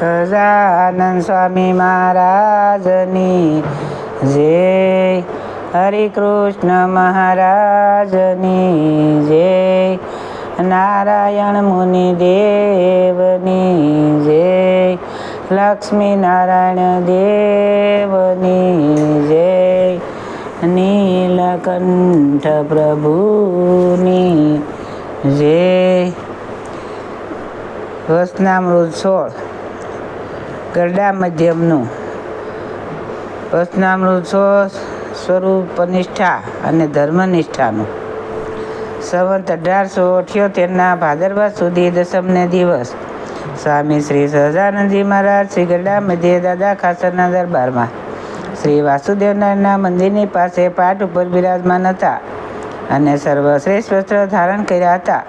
સહજાનંદ સ્વામી મહારાજની જય. હરિકૃષ્ણ મહારાજની જય. નારાયણ મુનિ દેવની જય. લક્ષ્મી નારાયણ દેવની જય. નીલકંઠ પ્રભુની જય. વસનામૃત સોળ. ગરડા મધ્યમનું વસનામૃત છો સ્વરૂપ નિષ્ઠા અને ધર્મનિષ્ઠાનું. સંવંત અઢારસો અઠ્યોતેરના ભાદરવા સુધી દસમને દિવસ સ્વામી શ્રી સહજાનંદજી મહારાજ શ્રી ગરડા મધ્ય દાદા ખાસરના દરબારમાં શ્રી વાસુદેવનારાયણના મંદિરની પાસે પાઠ ઉપર બિરાજમાન હતા અને સર્વશ્રેષ્ઠ વસ્ત્ર ધારણ કર્યા હતા.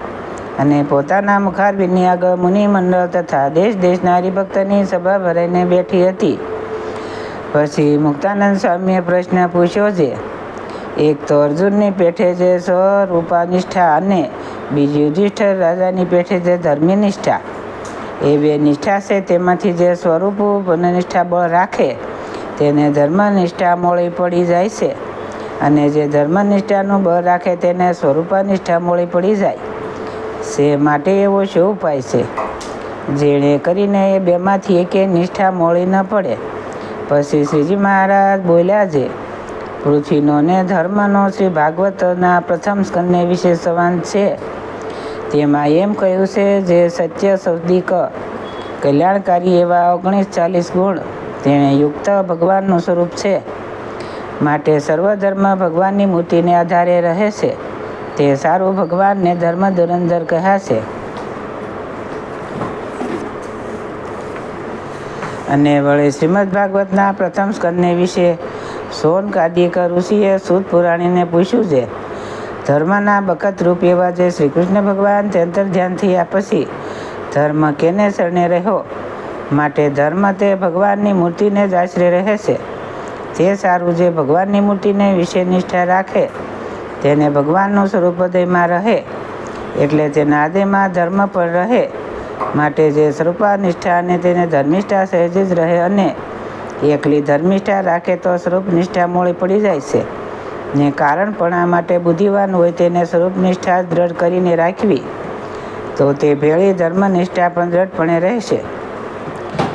અને પોતાના મુખારબીની આગળ મુનિ મંડળ તથા દેશ દેશના હરિભક્તની સભા ભરાઈને બેઠી હતી. પછી મુક્તાનંદ સ્વામીએ પ્રશ્ન પૂછ્યો છે, એક તો અર્જુનની પેઠે છે સ્વરૂપાનિષ્ઠા અને બીજી યુધિષ્ઠર રાજાની પેઠે છે ધર્મી નિષ્ઠા, એ બે નિષ્ઠા છે તેમાંથી જે સ્વરૂપ નિષ્ઠા બળ રાખે, તેને ધર્મનિષ્ઠા મોળી પડી જાય છે. અને જે ધર્મનિષ્ઠાનું બળ રાખે તેને સ્વરૂપાનિષ્ઠા મોળી પડી જાય. છે, માટે એવો શું ઉપાય છે? જેણે કરીને એ બેમાંથી એકે નિષ્ઠા મોળી ન પડે. પછી શ્રીજી મહારાજ બોલ્યા છે, પૃથ્વીનો ને ધર્મનો શ્રી ભાગવતના પ્રથમ સ્કંદને વિશે સંવાદ છે. તેમાં એમ કહ્યું છે જે સત્ય સૌદિક કલ્યાણકારી એવા ઓગણીસ ચાલીસ ગુણ તેણે યુક્ત ભગવાનનું સ્વરૂપ છે. માટે સર્વધર્મ ભગવાનની મૂર્તિને આધારે રહે છે. તે સારું ભગવાનને ધર્મ ધુરંધર કહ્યા છે અને વળી શ્રીમદ ભાગવતના પ્રથમ સ્કંદને વિશે સોન કાદ્યકર ઋષિએ સુદ પુરાણીને પૂછ્યું છે, ધર્મના બખત રૂપ એવા જે શ્રી કૃષ્ણ ભગવાન તે અંતર ધ્યાનથી આ પછી ધર્મ કેને શરણે રહ્યો? માટે ધર્મ તે ભગવાનની મૂર્તિને જ આશરે રહે છે તે સારું જે ભગવાનની મૂર્તિને વિશે નિષ્ઠા રાખે તેને ભગવાનનું સ્વરૂપ હૃદયમાં રહે, એટલે તેના નાદેમાં ધર્મ પણ રહે, માટે જે સ્વરૂપા અને તેને ધર્મિષ્ઠા સહેજ જ રહે અને એકલી ધર્મિષ્ઠા રાખે તો સ્વરૂપ નિષ્ઠા મોળી પડી જાય છે. ને કારણ પણ આ માટે બુદ્ધિવાન હોય તેને સ્વરૂપ નિષ્ઠા દ્રઢ કરીને રાખવી, તો તે ભેળી ધર્મનિષ્ઠા પણ દ્રઢપણે રહેશે.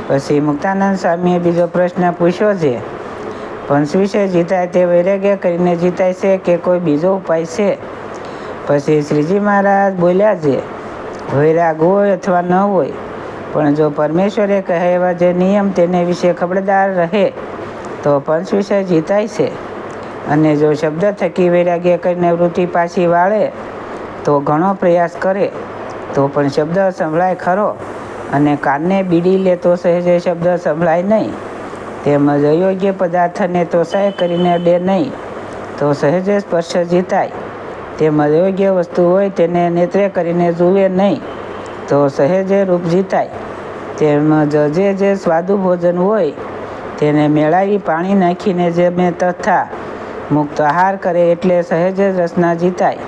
પછી મુક્તાનંદ સ્વામીએ બીજો પ્રશ્ન પૂછ્યો છે પંચ વિશે જીતાય તે વૈરાગ્ય કરીને જીતાય છે કે કોઈ બીજો ઉપાય છે? પછી શ્રીજી મહારાજ બોલ્યા છે, વૈરાગ હોય અથવા ન હોય, પણ જો પરમેશ્વરે કહે એવા જે નિયમ તેને વિશે ખબરદાર રહે, તો પંચ વિષય જીતાય છે. અને જો શબ્દ થકી વૈરાગ્ય કરીને વૃત્તિ પાછી વાળે, તો ઘણો પ્રયાસ કરે. તો પણ શબ્દ સંભળાય ખરો, અને કાનને બીડી લે તો સહેજે શબ્દ સંભળાય નહીં. તેમજ અયોગ્ય પદાર્થને તોસાય કરીને ડે નહીં, તો સહેજે સ્પર્શ જીતાય. તેમજ યોગ્ય વસ્તુ હોય તેને નેત્રે કરીને જુએ નહીં, તો સહેજે રૂપ જીતાય. તેમજ જે જે સ્વાદુ ભોજન હોય તેને મેળાવી પાણી નાખીને જે મેં તથા મુક્ત આહાર કરે એટલે સહેજ રસના જીતાય.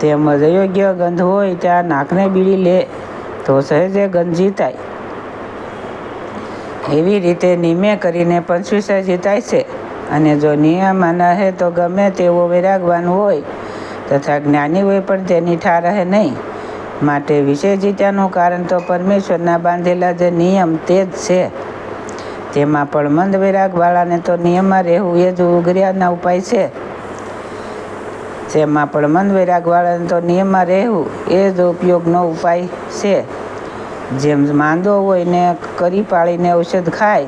તેમજ અયોગ્ય ગંધ હોય ત્યાં નાકને બીડી લે, તો સહેજે ગંધ જીતાય. એવી રીતે નિમે કરીને પંચવિષય જીતાય છે. અને જો નિયમ રહે તો ગમે તેવો વિરાગવાન હોય તથા જ્ઞાની હોય પણ તેની ઠા રહે નહીં. માટે વિષય જીત્યાનું કારણ તો પરમેશ્વરના બાંધેલા જે નિયમ તે જ છે. તેમાં પણ મંદ વૈરાગવાળાને તો નિયમમાં રહેવું એ જ ઉગર્યાના ઉપાય છે. તેમાં પણ મંદ વૈરાગવાળાને તો નિયમમાં રહેવું એ જ ઉપયોગનો ઉપાય છે. જેમ માંદો હોય ને કરી પાળીને ઔષધ ખાય,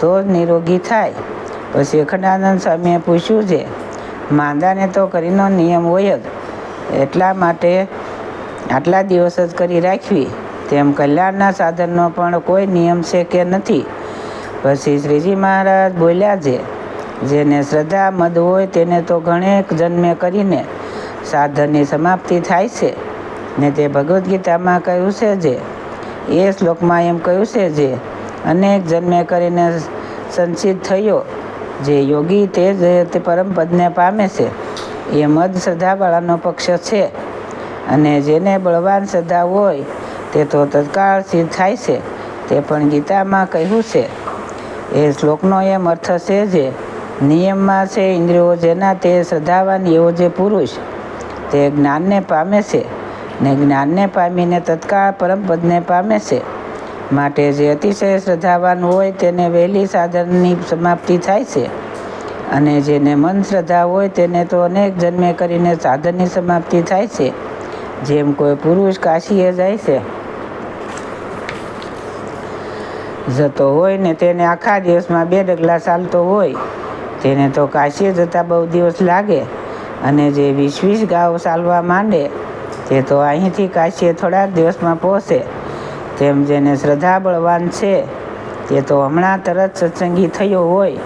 તો જ નિરોગી થાય. પછી અખંડાનંદ સ્વામીએ પૂછ્યું છે, માંદાને તો કરીનો નિયમ હોય જ, એટલા માટે આટલા દિવસ જ કરી રાખવી. તેમ કલ્યાણના સાધનનો પણ કોઈ નિયમ છે કે નથી? પછી શ્રીજી મહારાજ બોલ્યા છે, જેને શ્રદ્ધા મદ હોય તેને તો ઘણેક જન્મે કરીને સાધનની સમાપ્તિ થાય છે. ને તે ભગવદ્ ગીતામાં કહ્યું છે જે એ શ્લોકમાં એમ કહ્યું છે જે, અનેક જન્મે કરીને સંચિત થયો, જે યોગી તે જ તે પરમ પદને પામે છે. એ મદ શ્રદ્ધાવાળાનો પક્ષ છે. અને જેને બળવાન શ્રદ્ધા હોય, તે તો તત્કાળ સિદ્ધ થાય છે. તે પણ ગીતામાં કહ્યું છે. એ શ્લોકનો એમ અર્થ છે જે, નિયમમાં છે ઇન્દ્રિયો જેના તે શ્રદ્ધાવાન એવો જે પુરુષ, તે જ્ઞાનને પામે છે. ને જ્ઞાનને પામીને તત્કાળ પરમપદને પામે છે. માટે જે અતિશય શ્રદ્ધાવાન હોય તેને વહેલી સાધનની સમાપ્તિ થાય છે. અને જેને મન શ્રદ્ધા હોય તેને તો અનેક જન્મે કરીને સાધનની સમાપ્તિ થાય છે. જેમ કોઈ પુરુષ કાશીએ જાય છે. જતો હોય ને તેને આખા દિવસમાં બે ડગલા ચાલતો હોય. તેને તો કાશીએ જતાં બહુ દિવસ લાગે. અને જે વીસ વીસ ગાઉ ચાલવા માંડે તે તો અહીંથી કાશીએ થોડાક દિવસમાં પહોંચે. તેમ જેને શ્રદ્ધા બળવાન છે, તે તો હમણાં તરત સત્સંગી થયો હોય,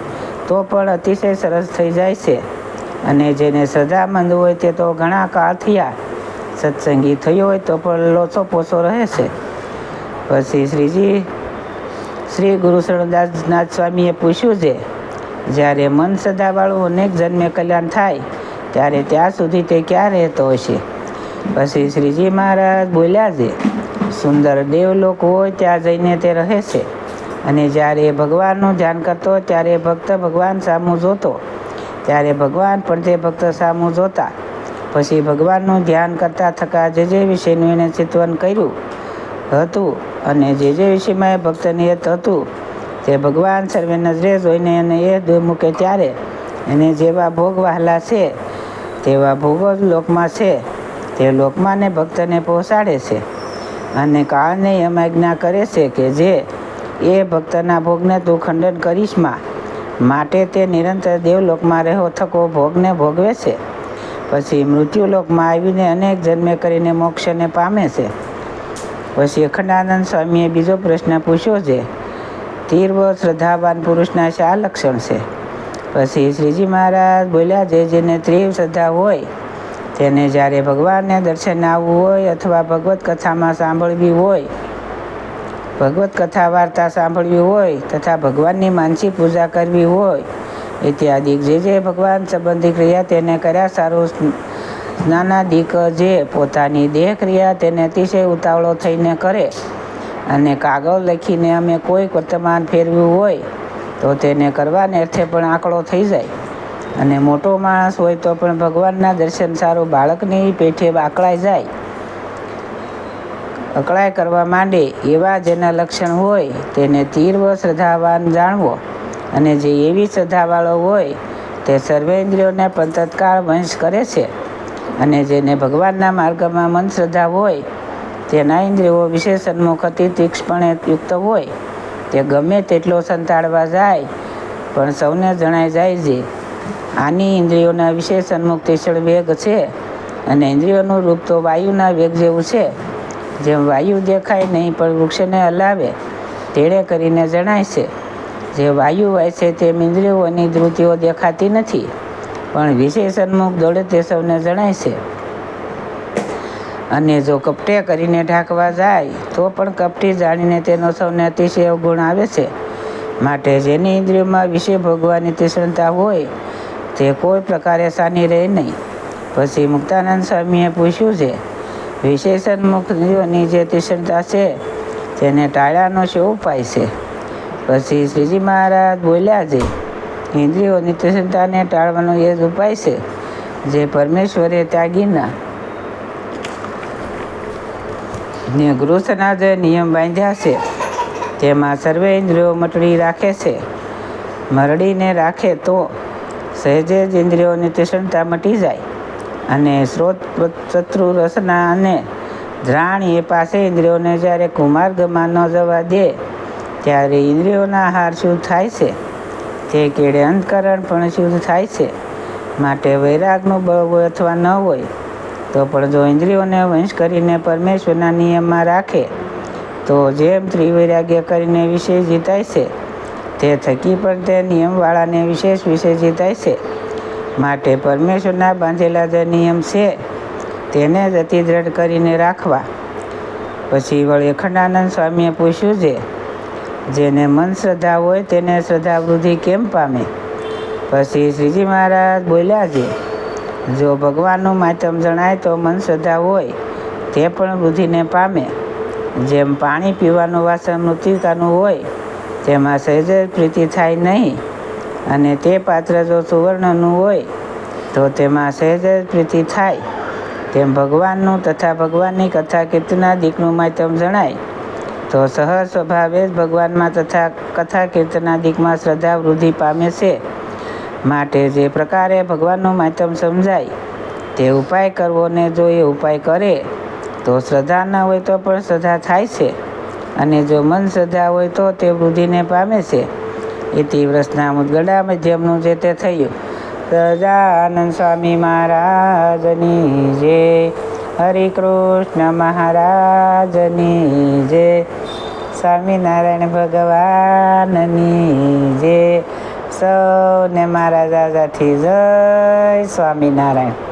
તો પણ અતિશય સરસ થઈ જાય છે. અને જેને શ્રદ્ધામંદ હોય તે તો ઘણા કાળ થયા સત્સંગી થયો હોય તો પણ લોચો પોસો રહે છે. પછી શ્રીજી, શ્રી ગુરુ શરણદાસનાથ સ્વામીએ પૂછ્યું છે, જ્યારે મન સદાવાળું અનેક જન્મે કલ્યાણ થાય, ત્યારે ત્યાં સુધી તે ક્યાં રહેતો હશે? પછી શ્રીજી મહારાજ બોલ્યા છે, સુંદર દેવલોક હોય ત્યાં જઈને તે રહે છે. અને જ્યારે ભગવાનનું ધ્યાન કરતો ત્યારે ભક્ત ભગવાન સામું જોતો. ત્યારે ભગવાન પણ તે ભક્ત સામું જોતા. પછી ભગવાનનું ધ્યાન કરતા થકા જે જે વિષયનું એને ચિંતવન કર્યું હતું અને જે જે વિષયમાં એ ભક્તને હિત હતું, તે ભગવાન સર્વે નજરે જોઈને એને એ દૂર મૂકે ત્યારે. એને જેવા ભોગ વહાલા છે, તેવા ભોગો જ લોકમાં છે. તે લોકમાને ભક્તને પહોંચાડે છે. અને કાળને એમ આજ્ઞા કરે છે કે જે એ ભક્તના ભોગને તું ખંડન કરીશમાં માટે તે નિરંતર દેવલોકમાં રહેવો થકો ભોગને ભોગવે છે. પછી મૃત્યુલોકમાં આવીને અનેક જન્મે કરીને મોક્ષને પામે છે. પછી અખંડાનંદ સ્વામીએ બીજો પ્રશ્ન પૂછ્યો છે. તીર્વ શ્રદ્ધાવાન પુરુષના શા લક્ષણ છે? પછી શ્રીજી મહારાજ બોલ્યા, જે જેને તીવ્ર શ્રદ્ધા હોય તેને જ્યારે ભગવાનને દર્શન આવવું હોય અથવા ભગવત કથામાં સાંભળવી હોય, ભગવત કથા વાર્તા સાંભળવી હોય તથા ભગવાનની માનસી પૂજા કરવી હોય, ઇત્યાદિ. જે જે ભગવાન સંબંધી ક્રિયા તેને કર્યા, સારું સ્નાનાદિક જે પોતાની દેહ ક્રિયા તેને અતિશય ઉતાવળો થઈને કરે અને કાગળ લખીને અમે કોઈ વર્તમાન ફેરવ્યું હોય, તો તેને કરવાને અર્થે પણ આંકડો થઈ જાય. અને મોટો માણસ હોય તો પણ ભગવાનના દર્શન સારું બાળકની પેઠે આકળાઈ જાય. અકળાય કરવા માંડે એવા જેના લક્ષણ હોય તેને તીર્વ શ્રદ્ધાવાન જાણવો. અને જે એવી શ્રદ્ધાવાળો હોય તે સર્વેન્દ્રિયોને પણ તત્કાળ વંશ કરે છે. અને જેને ભગવાનના માર્ગમાં મન શ્રદ્ધા હોય, તેના ઇન્દ્રિયો વિશેષ સન્મુખ અતિ તીક્ષ્ણપણે યુક્ત હોય, તે ગમે તેટલો સંતાડવા જાય, પણ સૌને જણાઈ જાય છે આની ઇન્દ્રિયોના વિશેષ તીક્ષણ વેગ છે અને ઇન્દ્રિયોનું રૂપ તો વાયુના વેગ જેવું છે. જેમ વાયુ દેખાય નહીં, પણ વૃક્ષને હલાવે, તેણે કરીને જણાય છે. જે વાયુ હોય છે, તેમ ઇન્દ્રિયોની ધૃતિઓ દેખાતી નથી, પણ વિશેષણમુખ દોડે તે સૌને જણાય છે. અને જો કપટે કરીને ઢાંકવા જાય, તો પણ કપટી જાણીને તેનો સૌને અતિશય અવગુણ આવે છે. માટે જેની ઇન્દ્રિયોમાં વિષય ભોગવાની તીક્ષ્ણતા હોય તે કોઈ પ્રકારે સાની રહે નહીં. પછી મુક્તાનંદ સ્વામીએ પૂછ્યું છે, વિશેષણ મુક્તિઓની જે તીક્ષ્ણતા છે, તેને ટાળવાનો શું ઉપાય છે? પછી શ્રીજી મહારાજ બોલ્યા છે, ઇન્દ્રિયોની તીક્ષ્ણતાને ટાળવાનો એ જ ઉપાય છે, જે પરમેશ્વરે ત્યાગીના ને. ગૃહસ્થના જે નિયમ બાંધ્યા છે, તેમાં સર્વે ઇન્દ્રિયો મટડી રાખે છે. મરડીને રાખે તો સહેજે જ ઇન્દ્રિયોની તીક્ષ્ણતા મટી જાય અને સ્રોત શત્રુ રસના અને ધ્રાણ એ પાસે ઇન્દ્રિયોને જ્યારે કુમાર્ગમાં ન જવા દે, ત્યારે ઇન્દ્રિયોના હાર શુદ્ધ થાય છે. તે કેળે અંતકરણ પણ શુદ્ધ થાય છે. માટે વૈરાગનું બળ હોય અથવા ન હોય, તો પણ જો ઇન્દ્રિયોને વંશ કરીને પરમેશ્વરના નિયમમાં રાખે, તો જેમ ત્રિવૈરાગ્ય કરીને વિષય જીતાય છે તે થકી પણ તે નિયમવાળાને વિશેષ વિષય જીતાય છે. માટે પરમેશ્વરના બાંધેલા જે નિયમ છે, તેને જ અતિ દ્રઢ કરીને રાખવા. પછી વળી અખંડાનંદ સ્વામીએ પૂછ્યું છે, જેને મન શ્રદ્ધા હોય તેને શ્રદ્ધા વૃદ્ધિ કેમ પામે? પછી શ્રીજી મહારાજ બોલ્યા છે, જો ભગવાનનું માધ્યમ જણાય તો મન શ્રદ્ધા હોય, તે પણ વૃદ્ધિને પામે. જેમ પાણી પીવાનું વાસણ નૃત્યતાનું હોય તેમાં સહેજ પ્રીતિ થાય નહીં. અને તે પાત્ર જો સુવર્ણનું હોય, તો તેમાં સહેજ પ્રીતિ થાય. તેમ ભગવાનનું તથા ભગવાનની કથા કીર્તના દીકનું માધ્યમ જણાય. તો સહજ સ્વભાવે જ ભગવાનમાં તથા કથા કીર્તના દીકમાં શ્રદ્ધા વૃદ્ધિ પામે છે. માટે જે પ્રકારે ભગવાનનું માધ્યમ સમજાય, તે ઉપાય કરવો ને જો એ ઉપાય કરે, તો શ્રદ્ધા ન હોય તો પણ શ્રદ્ધા થાય છે. અને જો મન શ્રદ્ધા હોય તો તે વૃદ્ધિને પામે છે. એ વ્રસના મુદગડા મધ્યમનું જે તે થયું. સજાનંદ સ્વામી મહારાજની જે. હરે કૃષ્ણ મહારાજની જે. સ્વામિનારાયણ ભગવાનની જે. સૌને મારા દાદાથી જય સ્વામિનારાયણ.